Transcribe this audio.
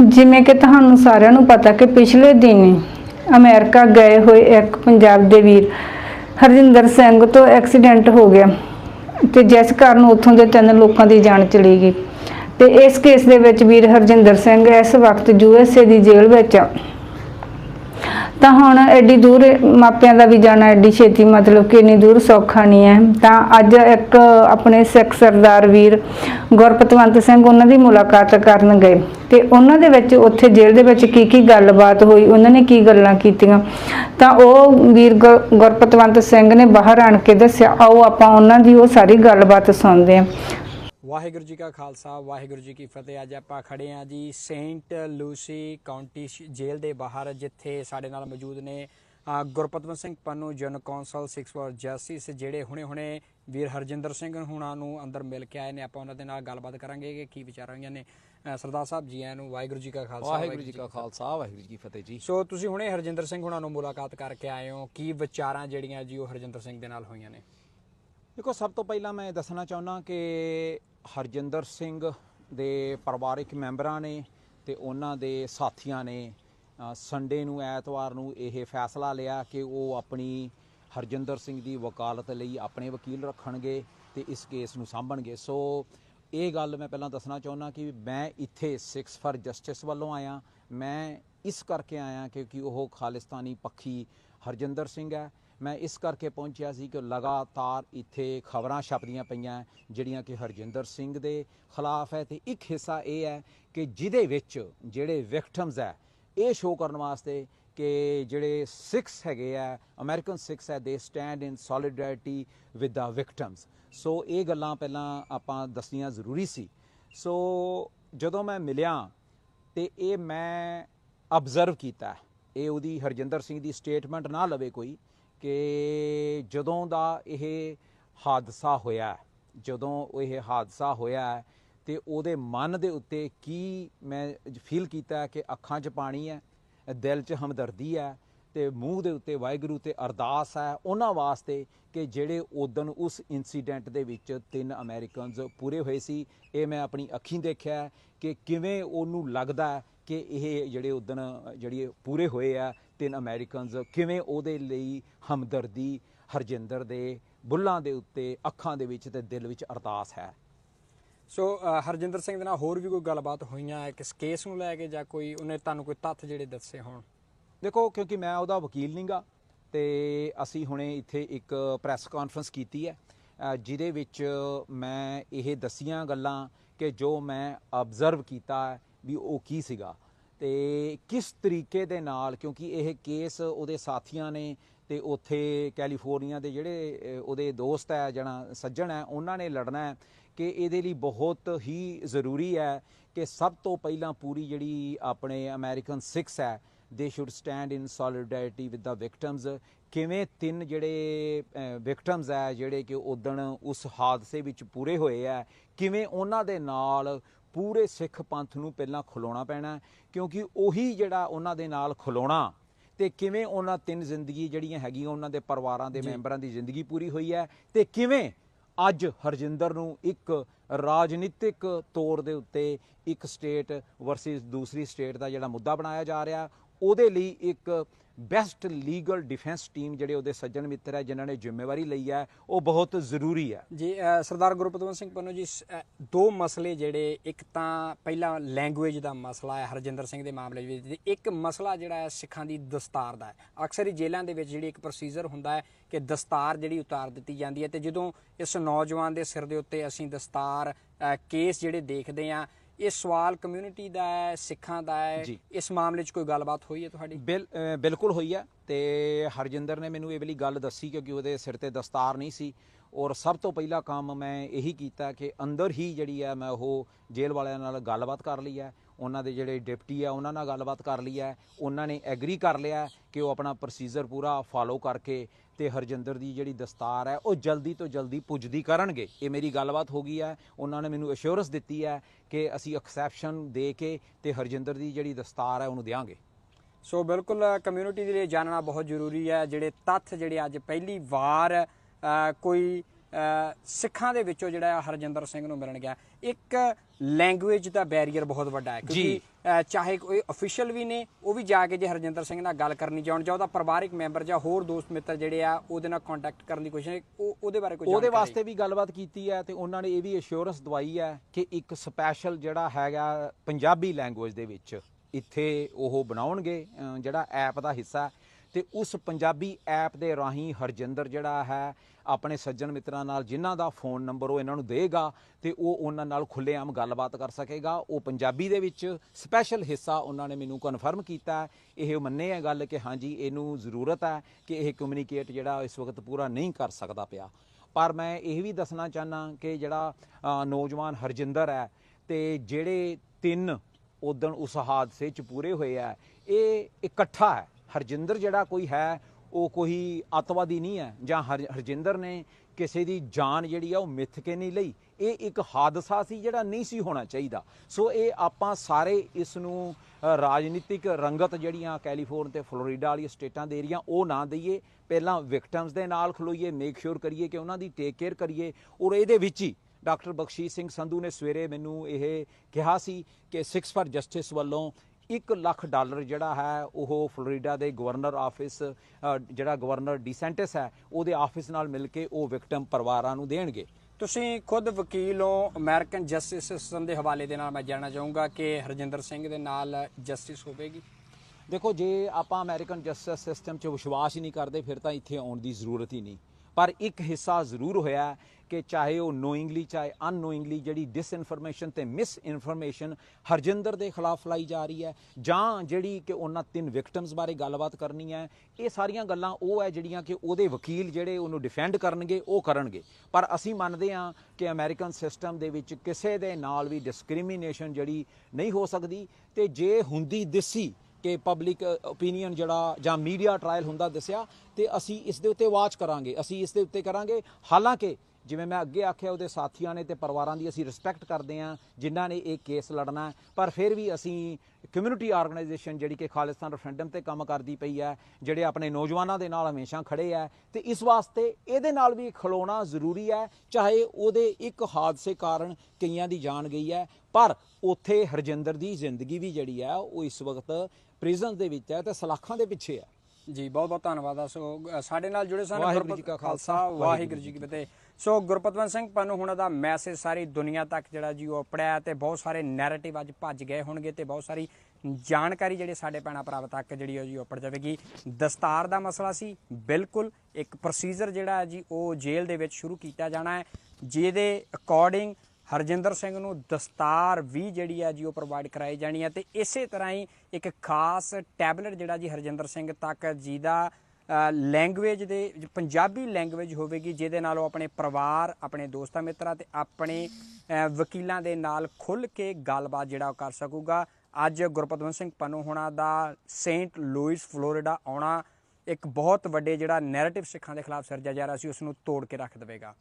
ਜਿਵੇਂ ਕਿ ਤੁਹਾਨੂੰ ਸਾਰਿਆਂ ਨੂੰ ਪਤਾ ਕਿ ਪਿਛਲੇ ਦਿਨੀ ਅਮਰੀਕਾ ਗਏ ਹੋਏ ਇੱਕ ਪੰਜਾਬ ਦੇ ਵੀਰ ਹਰਜਿੰਦਰ ਸਿੰਘ ਤੋਂ ਐਕਸੀਡੈਂਟ ਹੋ ਗਿਆ ਤੇ ਜਿਸ ਕਾਰਨ ਉੱਥੋਂ ਦੇ ਤਿੰਨ ਲੋਕਾਂ ਦੀ ਜਾਨ ਚਲੀ ਗਈ। ਤੇ ਇਸ ਕੇਸ ਦੇ ਵਿੱਚ ਵੀਰ ਹਰਜਿੰਦਰ ਸਿੰਘ ਇਸ ਵਕਤ ਯੂਐਸਏ ਦੀ ਜੇਲ੍ਹ ਵਿੱਚ ਆ। ਤਾਂ ਹੁਣ ਐਡੀ ਦੂਰ ਮਾਪਿਆਂ ਦਾ ਵੀ ਜਾਣਾ, ਐਡੀ ਛੇਤੀ ਮਤਲਬ ਕਿ ਇੰਨੀ ਦੂਰ ਸੌਖਾ ਨਹੀਂ ਹੈ। ਤਾਂ ਅੱਜ ਇੱਕ ਆਪਣੇ ਸਿੱਖ ਸਰਦਾਰ ਵੀਰ ਗੁਰਪਤਵੰਤ ਸਿੰਘ ਉਹਨਾਂ ਦੀ ਮੁਲਾਕਾਤ ਕਰਨ ਗਏ ਤੇ ਉਹਨਾਂ ਦੇ ਵਿੱਚ ਉੱਥੇ ਜੇਲ੍ਹ ਦੇ ਵਿੱਚ ਕੀ ਕੀ ਗੱਲਬਾਤ ਹੋਈ, ਉਹਨਾਂ ਨੇ ਕੀ ਗੱਲਾਂ ਕੀਤੀਆਂ? ਤਾਂ ਉਹ ਵੀਰ ਗੁਰ- ਗੁਰਪਤਵੰਤ ਸਿੰਘ ਨੇ ਬਾਹਰ ਆਣ ਕੇ ਦੱਸਿਆ, ਆਓ ਆਪਾਂ ਉਹਨਾਂ ਦੀ ਉਹ ਸਾਰੀ ਗੱਲਬਾਤ ਸੁਣਦੇ ਹਾਂ। ਵਾਹਿਗੁਰੂ ਜੀ ਕਾ ਖਾਲਸਾ ਵਾਹਿਗੁਰੂ ਜੀ ਕੀ ਫਤਿਹ। ਅੱਜ ਆਪਾਂ ਖੜੇ ਹਾਂ ਜੀ ਸੇਂਟ ਲੂਸੀ ਕਾਉਂਟੀ ਸ਼- ਜੇਲ੍ਹ ਦੇ ਬਾਹਰ ਜਿੱਥੇ ਸਾਡੇ ਨਾਲ ਮੌਜੂਦ ਨੇ ਗੁਰਪਤਵੰਤ ਸਿੰਘ ਪੰਨੂ ਜਨ ਕੌਂਸਲ 6 ਫॉर ਜਸਟਿਸ ਜਿਹੜੇ ਹੁਣੇ-ਹੁਣੇ ਵੀਰ ਹਰਜਿੰਦਰ ਸਿੰਘ ਹੁਣਾਂ ਨੂੰ ਅੰਦਰ ਮਿਲ ਕੇ ਆਏ ਨੇ। ਆਪਾਂ ਉਹਨਾਂ ਦੇ ਨਾਲ ਗੱਲਬਾਤ ਕਰਾਂਗੇ ਕਿ ਕੀ ਵਿਚਾਰਾਂ ਹੋਈਆਂ ਨੇ। ਸਰਦਾਰ ਸਾਹਿਬ ਜੀ ਆਇਆਂ ਨੂੰ ਵਾਹਿਗੁਰੂ ਜੀ ਕਾ ਖਾਲਸਾ ਵਾਹਿਗੁਰੂ ਜੀ ਕਾ ਖਾਲਸਾ ਵਾਹਿਗੁਰੂ ਜੀ ਕੀ ਫਤਿਹ ਜੀ। ਸੋ ਤੁਸੀਂ ਹੁਣੇ ਹਰਜਿੰਦਰ ਸਿੰਘ ਹੁਣਾਂ ਨੂੰ ਮੁਲਾਕਾਤ ਕਰਕੇ ਆਏ ਹੋ। ਕੀ ਵਿਚਾਰਾਂ ਜਿਹੜੀਆਂ ਜੀ ਉਹ ਹਰਜਿੰਦਰ ਸਿੰਘ ਦੇ ਨਾਲ ਹੋਈਆਂ ਨੇ? ਦੇਖੋ ਸਭ ਤੋਂ ਪਹਿਲਾਂ ਮੈਂ ਦੱਸਣਾ ਚਾਹੁੰਦਾ ਕਿ ਹਰਜਿੰਦਰ ਸਿੰਘ ਦੇ ਪਰਿਵਾਰਿਕ ਮੈਂਬਰਾਂ ਨੇ ਤੇ ਉਹਨਾਂ ਦੇ ਸਾਥੀਆਂ ਨੇ ਸੰਡੇ ਨੂੰ, ਐਤਵਾਰ ਨੂੰ ਇਹ ਫੈਸਲਾ ਲਿਆ ਕਿ ਉਹ ਆਪਣੀ ਹਰਜਿੰਦਰ ਸਿੰਘ ਦੀ ਵਕਾਲਤ ਲਈ ਆਪਣੇ ਵਕੀਲ ਰੱਖਣਗੇ ਤੇ ਇਸ ਕੇਸ ਨੂੰ ਸਾਂਭਣਗੇ। ਸੋ ਇਹ ਗੱਲ ਮੈਂ ਪਹਿਲਾਂ ਦੱਸਣਾ ਚਾਹੁੰਦਾ ਕਿ ਮੈਂ ਇੱਥੇ 6 ਫਾਰ ਜਸਟਿਸ ਵੱਲੋਂ ਆਇਆ। ਮੈਂ ਇਸ ਕਰਕੇ ਆਇਆ ਕਿਉਂਕਿ ਉਹ ਖਾਲਿਸਤਾਨੀ ਪੱਖੀ ਹਰਜਿੰਦਰ ਸਿੰਘ ਹੈ। ਮੈਂ ਇਸ ਕਰਕੇ ਪਹੁੰਚਿਆ ਸੀ ਕਿ ਲਗਾਤਾਰ ਇੱਥੇ ਖਬਰਾਂ ਛਪਦੀਆਂ ਪਈਆਂ, ਜਿਹੜੀਆਂ ਕਿ ਹਰਜਿੰਦਰ ਸਿੰਘ ਦੇ ਖਿਲਾਫ ਹੈ। ਤੇ ਇੱਕ ਹਿੱਸਾ ਇਹ ਹੈ ਕਿ ਜਿਹਦੇ ਵਿੱਚ ਜਿਹੜੇ ਵਿਕਟਮਸ ਹੈ, ਇਹ ਸ਼ੋਅ ਕਰਨ ਵਾਸਤੇ ਕਿ ਜਿਹੜੇ ਸਿਕਸ ਹੈਗੇ ਆ ਅਮਰੀਕਨ ਸਿਕਸ ਹੈ they stand in solidarity with the victims so ਇਹ ਗੱਲਾਂ ਪਹਿਲਾਂ ਆਪਾਂ ਦੱਸਣੀਆਂ ਜ਼ਰੂਰੀ ਸੀ। ਸੋ ਜਦੋਂ ਮੈਂ ਮਿਲਿਆ, ਤੇ ਇਹ ਮੈਂ ਆਬਜ਼ਰਵ ਕੀਤਾ ਇਹ ਉਹਦੀ ਹਰਜਿੰਦਰ ਸਿੰਘ ਦੀ ਸਟੇਟਮੈਂਟ ਨਾ ਲਵੇ ਕੋਈ ਕਿ ਜਦੋਂ ਦਾ ਇਹ ਹਾਦਸਾ ਹੋਇਆ ਜਦੋਂ ਇਹ ਹਾਦਸਾ ਹੋਇਆ ਤੇ ਉਹਦੇ ਮਨ ਦੇ ਉੱਤੇ ਕੀ ਮੈਂ ਫੀਲ ਕੀਤਾ ਕਿ ਅੱਖਾਂ 'ਚ ਪਾਣੀ ਹੈ, ਦਿਲ 'ਚ ਹਮਦਰਦੀ ਹੈ ਤੇ ਮੂੰਹ ਦੇ ਉੱਤੇ ਵਾਹਿਗੁਰੂ ਤੇ ਅਰਦਾਸ ਹੈ, ਉਹਨਾਂ ਵਾਸਤੇ ਕਿ ਜਿਹੜੇ ਉਦਨ ਉਸ ਇਨਸੀਡੈਂਟ ਦੇ ਵਿੱਚ ਤਿੰਨ ਅਮਰੀਕਨਸ ਪੂਰੇ ਹੋਏ ਸੀ, ਇਹ ਮੈਂ ਆਪਣੀ ਅੱਖੀਂ ਦੇਖਿਆ ਕਿ ਕਿਵੇਂ ਉਹਨੂੰ ਲੱਗਦਾ ਕਿ ਇਹ ਜਿਹੜੇ ਉਦਨ ਜਿਹੜੀ ਪੂਰੇ ਹੋਏ ਆ ਤਿੰਨ ਅਮਰੀਕਨਸ ਕਿਵੇਂ ਉਹਦੇ ਲਈ ਹਮਦਰਦੀ ਹਰਜਿੰਦਰ ਦੇ ਬੁੱਲਾਂ ਦੇ ਉੱਤੇ ਅੱਖਾਂ ਦੇ ਵਿੱਚ ਤੇ ਦਿਲ ਵਿੱਚ ਅਰਦਾਸ ਹੈ। ਸੋ ਹਰਜਿੰਦਰ ਸਿੰਘ ਦੇ ਨਾਲ ਹੋਰ ਵੀ ਕੋਈ ਗੱਲਬਾਤ ਹੋਈਆਂ ਹੈ? ਕਿਸ ਕੇਸ ਨੂੰ ਲੈ ਕੇ ਜਾਂ ਕੋਈ ਉਹਨੇ ਤੁਹਾਨੂੰ ਕੋਈ ਤੱਥ ਜਿਹੜੇ ਦੱਸੇ ਹੋਣ? ਦੇਖੋ, ਕਿਉਂਕਿ ਮੈਂ ਉਹਦਾ ਵਕੀਲ ਨਹੀਂਗਾ ਤੇ ਅਸੀਂ ਹੁਣੇ ਇੱਥੇ ਇੱਕ ਪ੍ਰੈਸ ਕਾਨਫਰੰਸ ਕੀਤੀ ਹੈ ਜਿਹਦੇ ਵਿੱਚ ਮੈਂ ਇਹ ਦਸੀਆਂ ਗੱਲਾਂ ਕਿ ਜੋ ਮੈਂ ਆਬਜ਼ਰਵ ਕੀਤਾ ਵੀ ਉਹ ਕੀ ਸੀਗਾ ਤੇ ਕਿਸ ਤਰੀਕੇ ਦੇ ਨਾਲ, ਕਿਉਂਕਿ ਇਹ ਕੇਸ ਉਹਦੇ ਸਾਥੀਆਂ ਨੇ ਤੇ ਉੱਥੇ ਕੈਲੀਫੋਰਨੀਆ ਦੇ ਜਿਹੜੇ ਉਹਦੇ ਦੋਸਤ ਹੈ, ਜਣਾ ਸੱਜਣ ਹੈ, ਉਹਨਾਂ ਨੇ ਲੜਨਾ ਹੈ ਕਿ ਇਹਦੇ ਲਈ ਬਹੁਤ ਹੀ ਜ਼ਰੂਰੀ ਹੈ ਕਿ ਸਭ ਤੋਂ ਪਹਿਲਾਂ ਪੂਰੀ ਜਿਹੜੀ ਆਪਣੇ ਅਮਰੀਕਨ ਸਿਕਸ ਹੈ they should stand in solidarity with the victims ਕਿਵੇਂ ਤਿੰਨ ਜਿਹੜੇ ਵਿਕਟਮਸ ਹੈ ਜਿਹੜੇ ਕਿ ਉਦਣ ਉਸ ਹਾਦਸੇ ਵਿੱਚ ਪੂਰੇ ਹੋਏ ਆ ਕਿਵੇਂ ਉਹਨਾਂ ਦੇ ਨਾਲ ਪੂਰੇ ਸਿੱਖ ਪੰਥ ਨੂੰ ਪਹਿਲਾਂ ਖਲੋਣਾ ਪੈਣਾ ਕਿਉਂਕਿ ਉਹੀ ਜਿਹੜਾ ਉਹਨਾਂ ਦੇ ਨਾਲ ਖਲੋਣਾ ਤੇ ਕਿਵੇਂ ਉਹਨਾਂ ਤਿੰਨ ਜ਼ਿੰਦਗੀ ਜਿਹੜੀਆਂ ਹੈਗੀਆਂ ਉਹਨਾਂ ਦੇ ਪਰਿਵਾਰਾਂ ਦੇ ਮੈਂਬਰਾਂ ਦੀ ਜ਼ਿੰਦਗੀ ਪੂਰੀ ਹੋਈ ਹੈ ਤੇ ਕਿਵੇਂ ਅੱਜ ਹਰਜਿੰਦਰ ਨੂੰ ਇੱਕ ਰਾਜਨੀਤਿਕ ਤੌਰ ਦੇ ਉੱਤੇ ਇੱਕ ਸਟੇਟ ਵਰਸਸ ਦੂਸਰੀ ਸਟੇਟ ਦਾ ਜਿਹੜਾ ਮੁੱਦਾ ਬਣਾਇਆ ਜਾ ਰਿਹਾ ਉਹਦੇ ਲਈ ਇੱਕ ਬੈਸਟ ਲੀਗਲ ਡਿਫੈਂਸ ਟੀਮ ਜਿਹੜੇ ਉਹਦੇ ਸੱਜਣ ਮਿੱਤਰ ਹੈ, ਜਿਨ੍ਹਾਂ ਨੇ ਜ਼ਿੰਮੇਵਾਰੀ ਲਈ ਹੈ, ਉਹ ਬਹੁਤ ਜ਼ਰੂਰੀ ਹੈ। ਜੀ ਸਰਦਾਰ ਗੁਰਪਤਵੰਤ ਸਿੰਘ ਪੰਨੂ ਜੀ, ਸ- ਦੋ ਮਸਲੇ ਜਿਹੜੇ, ਇੱਕ ਤਾਂ ਪਹਿਲਾਂ ਲੈਂਗੁਏਜ ਦਾ ਮਸਲਾ ਹੈ, ਹਰਜਿੰਦਰ ਸਿੰਘ ਦੇ ਮਾਮਲੇ ਵਿੱਚ ਤੇ ਇੱਕ ਮਸਲਾ ਜਿਹੜਾ ਹੈ, ਸਿੱਖਾਂ ਦੀ ਦਸਤਾਰ ਦਾ ਹੈ। ਅਕਸਰ ਹੀ ਜੇਲ੍ਹਾਂ ਦੇ ਵਿੱਚ ਜਿਹੜੀ ਇੱਕ ਪ੍ਰੋਸੀਜਰ ਹੁੰਦਾ ਹੈ ਕਿ ਦਸਤਾਰ ਜਿਹੜੀ ਉਤਾਰ ਦਿੱਤੀ ਜਾਂਦੀ ਹੈ ਤੇ ਜਦੋਂ ਇਸ ਨੌਜਵਾਨ ਦੇ ਸਿਰ ਦੇ ਉੱਤੇ ਅਸੀਂ ਦਸਤਾਰ ਕੇਸ ਜਿਹੜੇ ਦੇਖਦੇ ਹਾਂ ਇਹ ਸਵਾਲ ਕਮਿਊਨਿਟੀ ਦਾ ਹੈ ਸਿੱਖਾਂ ਦਾ ਹੈ। ਇਸ ਮਾਮਲੇ 'ਚ ਕੋਈ ਗੱਲਬਾਤ ਹੋਈ ਹੈ ਤੁਹਾਡੀ ਬਿਲਕੁਲ ਹੋਈ ਹੈ ਤੇ ਹਰਜਿੰਦਰ ਨੇ ਮੈਨੂੰ ਇਹ ਵਾਲੀ ਗੱਲ ਦੱਸੀ ਕਿਉਂਕਿ ਉਹਦੇ ਸਿਰ ਤੇ ਦਸਤਾਰ ਨਹੀਂ ਸੀ ਔਰ ਸਭ ਤੋਂ ਪਹਿਲਾ ਕੰਮ ਮੈਂ ਇਹੀ ਕੀਤਾ ਕਿ ਅੰਦਰ ਹੀ ਜਿਹੜੀ ਹੈ ਮੈਂ ਉਹ ਜੇਲ੍ਹ ਵਾਲਿਆਂ ਨਾਲ ਗੱਲਬਾਤ ਕਰ ਲਈ ਹੈ। ਉਹਨਾਂ ਦੇ ਜਿਹੜੇ ਡਿਪਟੀ ਆ, ਉਹਨਾਂ ਨਾਲ ਗੱਲਬਾਤ ਕਰ ਲਈ ਹੈ। ਉਹਨਾਂ ਨੇ ਐਗਰੀ ਕਰ ਲਿਆ ਕਿ ਉਹ ਆਪਣਾ ਪ੍ਰੋਸੀਜਰ ਪੂਰਾ ਫਾਲੋ ਕਰਕੇ ਤੇ ਹਰਜਿੰਦਰ ਦੀ ਜਿਹੜੀ ਦਸਤਾਰ ਹੈ, ਉਹ ਜਲਦੀ ਤੋਂ ਜਲਦੀ ਪੁੱਜਦੀ ਕਰਨਗੇ। ਇਹ ਮੇਰੀ ਗੱਲਬਾਤ ਹੋ ਗਈ ਹੈ। ਉਹਨਾਂ ਨੇ ਮੈਨੂੰ ਅਸ਼ੋਰੈਂਸ ਦਿੱਤੀ ਹੈ ਕਿ ਅਸੀਂ ਐਕਸੈਪਸ਼ਨ ਦੇ ਕੇ ਤੇ ਹਰਜਿੰਦਰ ਦੀ ਜਿਹੜੀ ਦਸਤਾਰ ਹੈ, ਉਹਨੂੰ ਦੇਵਾਂਗੇ ਸੋ ਬਿਲਕੁਲ ਕਮਿਊਨਿਟੀ ਦੇ ਲਈ ਜਾਣਨਾ ਬਹੁਤ ਜ਼ਰੂਰੀ ਹੈ। ਜਿਹੜੇ ਤੱਥ ਜਿਹੜੇ ਅੱਜ ਪਹਿਲੀ ਵਾਰ ਕੋਈ ਸਿੱਖਾਂ ਦੇ ਵਿੱਚੋਂ ਜਿਹੜਾ ਹਰਜਿੰਦਰ ਸਿੰਘ ਨੂੰ ਮਿਲਣ ਗਿਆ ਇੱਕ ਲੈਂਗੁਏਜ ਦਾ ਬੈਰੀਅਰ ਬਹੁਤ ਵੱਡਾ ਹੈ। ਕਿਉਂਕਿ ਚਾਹੇ ਕੋਈ ਅਫੀਸ਼ੀਅਲ ਵੀ ਨੇ ਉਹ ਵੀ ਜਾ ਕੇ ਜੇ ਹਰਜਿੰਦਰ ਸਿੰਘ ਨਾਲ ਗੱਲ ਕਰਨੀ ਚਾਹਣ ਜਾਂ ਉਹਦਾ ਪਰਿਵਾਰਿਕ ਮੈਂਬਰ ਜਾਂ ਹੋਰ ਦੋਸਤ ਮਿੱਤਰ ਜਿਹੜੇ ਆ ਉਹਦੇ ਨਾਲ ਕੰਟੈਕਟ ਕਰਨ ਦੀ ਕੋਸ਼ਿਸ਼ ਉਹ ਉਹਦੇ ਬਾਰੇ ਕੋਈ ਉਹਦੇ? ਵਾਸਤੇ ਵੀ ਗੱਲਬਾਤ ਕੀਤੀ ਹੈ ਤੇ ਉਹਨਾਂ ਨੇ ਇਹ ਵੀ ਅਸ਼ੋਰੈਂਸ ਦਵਾਈ ਹੈ ਕਿ ਇੱਕ ਸਪੈਸ਼ਲ ਜਿਹੜਾ ਹੈਗਾ ਪੰਜਾਬੀ ਲੈਂਗੁਏਜ ਦੇ ਵਿੱਚ ਇੱਥੇ ਉਹ ਬਣਾਉਣਗੇ ਜਿਹੜਾ ਐਪ ਦਾ ਹਿੱਸਾ ਹੈ ਤੇ ਉਸ ਪੰਜਾਬੀ ਐਪ ਦੇ ਰਾਹੀਂ ਹਰਜਿੰਦਰ ਜਿਹੜਾ ਹੈ, ਆਪਣੇ ਸੱਜਣ ਮਿੱਤਰਾਂ ਨਾਲ ਜਿਨ੍ਹਾਂ ਦਾ ਫੋਨ ਨੰਬਰ ਉਹ ਇਹਨਾਂ ਨੂੰ ਦੇਗਾ ਤੇ ਉਹ ਉਹਨਾਂ ਨਾਲ ਖੁੱਲੇਆਮ ਗੱਲਬਾਤ ਕਰ ਸਕੇਗਾ। ਉਹ ਪੰਜਾਬੀ ਦੇ ਵਿੱਚ ਸਪੈਸ਼ਲ ਹਿੱਸਾ ਉਹਨਾਂ ਨੇ ਮੈਨੂੰ ਕਨਫਰਮ ਕੀਤਾ ਇਹ ਮੰਨੇ ਹੈ ਗੱਲ ਕਿ ਹਾਂਜੀ, ਇਹਨੂੰ ਜ਼ਰੂਰਤ ਹੈ ਕਿ ਇਹ ਕਮਿਊਨੀਕੇਟ ਜਿਹੜਾ ਇਸ ਵਕਤ ਪੂਰਾ ਨਹੀਂ ਕਰ ਸਕਦਾ ਪਿਆ। ਪਰ ਮੈਂ ਇਹ ਵੀ ਦੱਸਣਾ ਚਾਹਨਾ ਕਿ ਜਿਹੜਾ ਨੌਜਵਾਨ ਹਰਜਿੰਦਰ ਹੈ ਤੇ ਜਿਹੜੇ ਤਿੰਨ ਉਦਣ ਉਸ ਹਾਦਸੇ 'ਚ ਪੂਰੇ ਹੋਏ ਆ, ਇਹ ਇਕੱਠਾ ਹੈ। ਹਰਜਿੰਦਰ ਜਿਹੜਾ ਕੋਈ ਹੈ, ਉਹ ਕੋਈ ਅੱਤਵਾਦੀ ਨਹੀਂ ਹੈ ਜਾਂ ਹਰ, ਹਰਜਿੰਦਰ ਨੇ ਕਿਸੇ ਦੀ ਜਾਨ ਜਿਹੜੀ ਆ ਉਹ ਮਿੱਥ ਕੇ ਨਹੀਂ ਲਈ। ਇਹ ਇੱਕ ਹਾਦਸਾ ਸੀ ਜਿਹੜਾ ਨਹੀਂ ਸੀ ਹੋਣਾ ਚਾਹੀਦਾ। ਸੋ ਇਹ ਆਪਾਂ ਸਾਰੇ ਇਸ ਨੂੰ ਰਾਜਨੀਤਿਕ ਰੰਗਤ ਜਿਹੜੀਆਂ ਕੈਲੀਫੋਰਨ ਤੇ ਫਲੋਰੀਡਾ ਵਾਲੀ ਸਟੇਟਾਂ ਦੇ ਏਰੀਆ ਉਹ ਨਾ ਦਈਏ। ਪਹਿਲਾਂ ਵਿਕਟਮਸ ਦੇ ਨਾਲ ਖਲੋਈਏ, ਮੇਕ ਸ਼ੋਰ ਕਰੀਏ ਕਿ ਉਹਨਾਂ ਦੀ ਟੇਕ ਕੇਅਰ ਕਰੀਏ। ਔਰ ਇਹਦੇ ਵਿੱਚ ਹੀ ਡਾਕਟਰ ਬਖਸ਼ੀਸ਼ ਸਿੰਘ ਸੰਧੂ ਨੇ ਸਵੇਰੇ ਮੈਨੂੰ ਇਹ ਕਿਹਾ ਸੀ ਕਿ ਸਿਕਸ ਫਾਰ ਜਸਟਿਸ ਵੱਲੋਂ 1 ਲੱਖ ਡਾਲਰ ਜਿਹੜਾ ਹੈ ਉਹ ਫਲੋਰੀਡਾ ਦੇ ਗਵਰਨਰ ਆਫਿਸ ਜਿਹੜਾ ਗਵਰਨਰ ਡੀਸੈਂਟਿਸ ਹੈ ਉਹਦੇ ਆਫਿਸ ਨਾਲ ਮਿਲ ਕੇ ਉਹ ਵਿਕਟਮ ਪਰਿਵਾਰਾਂ ਨੂੰ ਦੇਣਗੇ। ਤੁਸੀਂ ਖੁਦ ਵਕੀਲ ਹੋ ਅਮਰੀਕਨ ਜਸਟਿਸ ਸਿਸਟਮ ਦੇ ਹਵਾਲੇ ਦੇ ਨਾਲ ਮੈਂ ਜਾਣਨਾ ਚਾਹੂੰਗਾ ਕਿ ਹਰਜਿੰਦਰ ਸਿੰਘ ਦੇ ਨਾਲ ਜਸਟਿਸ ਹੋਵੇਗੀ। ਦੇਖੋ ਜੇ ਆਪਾਂ ਅਮਰੀਕਨ ਜਸਟਿਸ ਸਿਸਟਮ 'ਚ ਵਿਸ਼ਵਾਸ ਹੀ ਨਹੀਂ ਕਰਦੇ ਫਿਰ ਤਾਂ ਇੱਥੇ ਆਉਣ ਦੀ ਜ਼ਰੂਰਤ ਹੀ ਨਹੀਂ। ਪਰ ਇੱਕ ਹਿੱਸਾ ਜ਼ਰੂਰ ਹੋਇਆ ਕਿ ਚਾਹੇ ਉਹ ਨੋਇੰਗਲੀ ਚਾਹੇ ਅਨਨੋਇੰਗਲੀ ਜਿਹੜੀ ਡਿਸਇਨਫੋਰਮੇਸ਼ਨ ਤੇ ਮਿਸ ਇਨਫੋਰਮੇਸ਼ਨ ਹਰਜਿੰਦਰ ਦੇ ਖਿਲਾਫ ਲਾਈ ਜਾ ਰਹੀ ਹੈ, ਜਾਂ ਜਿਹੜੀ ਕਿ ਉਹਨਾਂ ਤਿੰਨ ਵਿਕਟਮਸ ਬਾਰੇ ਗੱਲਬਾਤ ਕਰਨੀ ਹੈ, ਇਹ ਸਾਰੀਆਂ ਗੱਲਾਂ ਉਹ ਹੈ ਜਿਹੜੀਆਂ ਕਿ ਉਹਦੇ ਵਕੀਲ ਜਿਹੜੇ ਉਹਨੂੰ ਡਿਫੈਂਡ ਕਰਨਗੇ, ਉਹ ਕਰਨਗੇ। ਪਰ ਅਸੀਂ ਮੰਨਦੇ ਹਾਂ ਕਿ ਅਮਰੀਕਨ ਸਿਸਟਮ ਦੇ ਵਿੱਚ ਕਿਸੇ ਦੇ ਨਾਲ ਵੀ ਡਿਸਕ੍ਰਿਮੀਨੇਸ਼ਨ ਜਿਹੜੀ ਨਹੀਂ ਹੋ ਸਕਦੀ, ਤੇ ਜੇ ਹੁੰਦੀ ਦਿਸੀ ਕਿ ਪਬਲਿਕ ਓਪੀਨੀਅਨ ਜਿਹੜਾ ਜਾਂ ਮੀਡੀਆ ਟ੍ਰਾਇਲ ਹੁੰਦਾ ਦੱਸਿਆ ਤੇ ਅਸੀਂ ਇਸ ਦੇ ਉੱਤੇ ਵਾਚ ਕਰਾਂਗੇ, ਅਸੀਂ ਇਸ ਦੇ ਉੱਤੇ ਕਰਾਂਗੇ। ਹਾਲਾਂਕਿ, ਜਿਵੇਂ ਮੈਂ ਅੱਗੇ ਆਖਿਆ, ਉਹਦੇ ਸਾਥੀਆਂ ਨੇ ਤੇ ਪਰਿਵਾਰਾਂ ਦੀ ਅਸੀਂ ਰਿਸਪੈਕਟ ਕਰਦੇ ਹਾਂ, ਜਿਨ੍ਹਾਂ ਨੇ ਇਹ ਕੇਸ ਲੜਨਾ ਪਰ ਫਿਰ ਵੀ ਅਸੀਂ ਕਮਿਊਨਿਟੀ ਆਰਗੇਨਾਈਜੇਸ਼ਨ ਜਿਹੜੀ ਕਿ ਖਾਲਿਸਤਾਨ ਰੈਫਰੈਂਡਮ ਤੇ ਕੰਮ ਕਰਦੀ ਪਈ ਹੈ, ਜਿਹੜੇ ਆਪਣੇ ਨੌਜਵਾਨਾਂ ਦੇ ਨਾਲ ਹਮੇਸ਼ਾ ਖੜੇ ਹੈ, ਤੇ ਇਸ ਵਾਸਤੇ ਇਹਦੇ ਨਾਲ ਵੀ ਖਲੋਣਾ ਜ਼ਰੂਰੀ ਹੈ, ਚਾਹੇ ਉਹਦੇ ਇੱਕ ਹਾਦਸੇ ਕਾਰਨ ਕਈਆਂ ਦੀ ਜਾਨ ਗਈ ਹੈ। ਪਰ ਉੱਥੇ ਹਰਜਿੰਦਰ ਦੀ ਜ਼ਿੰਦਗੀ ਵੀ ਜਿਹੜੀ ਹੈ, ਉਹ ਇਸ ਵਕਤ ਪ੍ਰਿਜ਼ਨ ਦੇ ਵਿੱਚ ਹੈ ਤੇ ਸਲਾਖਾਂ ਦੇ ਪਿੱਛੇ ਹੈ। ਜੀ ਬਹੁਤ ਬਹੁਤ ਧੰਨਵਾਦ ਆ। ਸੋ ਸਾਡੇ ਨਾਲ ਜੁੜੇ ਸਨ ਵਾਹਿਗੁਰੂ ਜੀ ਕਾ ਖਾਲਸਾ ਵਾਹਿਗੁਰੂ ਜੀ ਕੀ ਫਤਿਹ। ਸੋ ਗੁਰਪਤਵੰਤ ਸਿੰਘ ਪੰਨੂ ਹੁਣਾਂ ਦਾ ਮੈਸੇਜ ਸਾਰੀ ਦੁਨੀਆ ਤੱਕ ਜਿਹੜਾ ਜੀ ਉਹ ਪੜਿਆ ਤੇ ਬਹੁਤ ਸਾਰੇ ਨੈਰੇਟਿਵ ਅੱਜ ਭੱਜ ਗਏ ਹੋਣਗੇ ਤੇ ਬਹੁਤ ਸਾਰੀ ਜਾਣਕਾਰੀ ਜਿਹੜੇ ਸਾਡੇ ਭੈਣਾਂ ਭਰਾਵਾਂ ਤੱਕ ਜਿਹੜੀ ਉਹ ਜੀ ਉਪੜ ਜਾਵੇਗੀ। ਦਸਤਾਰ ਦਾ ਮਸਲਾ ਸੀ ਬਿਲਕੁਲ ਇੱਕ ਪ੍ਰੋਸੀਜਰ ਜਿਹੜਾ ਹੈ ਜੀ ਉਹ ਜੇਲ੍ਹ ਦੇ ਵਿੱਚ ਸ਼ੁਰੂ ਕੀਤਾ ਜਾਣਾ ਹੈ ਜਿਹਦੇ ਅਕੋਰਡਿੰਗ ਹਰਜਿੰਦਰ ਸਿੰਘ ਨੂੰ ਦਸਤਾਰ ਵੀ ਜਿਹੜੀ ਹੈ ਜੀ ਉਹ ਪ੍ਰੋਵਾਈਡ ਕਰਾਈ ਜਾਣੀ ਹੈ ਤੇ ਇਸੇ ਤਰ੍ਹਾਂ ਹੀ ਇੱਕ ਖਾਸ ਟੈਬਲੇਟ ਜਿਹੜਾ ਜੀ ਹਰਜਿੰਦਰ ਸਿੰਘ ਤੱਕ ਜਿਹਦਾ ਲੈਂਗੁਏਜ ਦੇ, ਪੰਜਾਬੀ ਲੈਂਗੁਏਜ ਹੋਵੇਗੀ, ਜਿਹਦੇ ਨਾਲ ਉਹ ਆਪਣੇ ਪਰਿਵਾਰ, ਆਪਣੇ ਦੋਸਤਾਂ, ਮਿੱਤਰਾਂ ਤੇ ਆਪਣੇ ਵਕੀਲਾਂ ਦੇ ਨਾਲ ਖੁੱਲ ਕੇ ਗੱਲਬਾਤ ਜਿਹੜਾ ਉਹ ਕਰ ਸਕੂਗਾ। ਅੱਜ ਗੁਰਪਤਵੰਤ ਸਿੰਘ ਪੰਨੂ ਹੋਣਾ ਦਾ ਸੇਂਟ ਲੂਇਸ ਫਲੋਰੀਡਾ ਆਉਣਾ ਇੱਕ ਬਹੁਤ ਵੱਡੇ ਜਿਹੜਾ ਨੈਰੇਟਿਵ ਸਿੱਖਾਂ ਦੇ ਖਿਲਾਫ ਸਿਰਜਿਆ ਜਾ ਰਿਹਾ ਸੀ ਉਸ ਨੂੰ ਤੋੜ ਕੇ ਰੱਖ ਦੇਵੇਗਾ।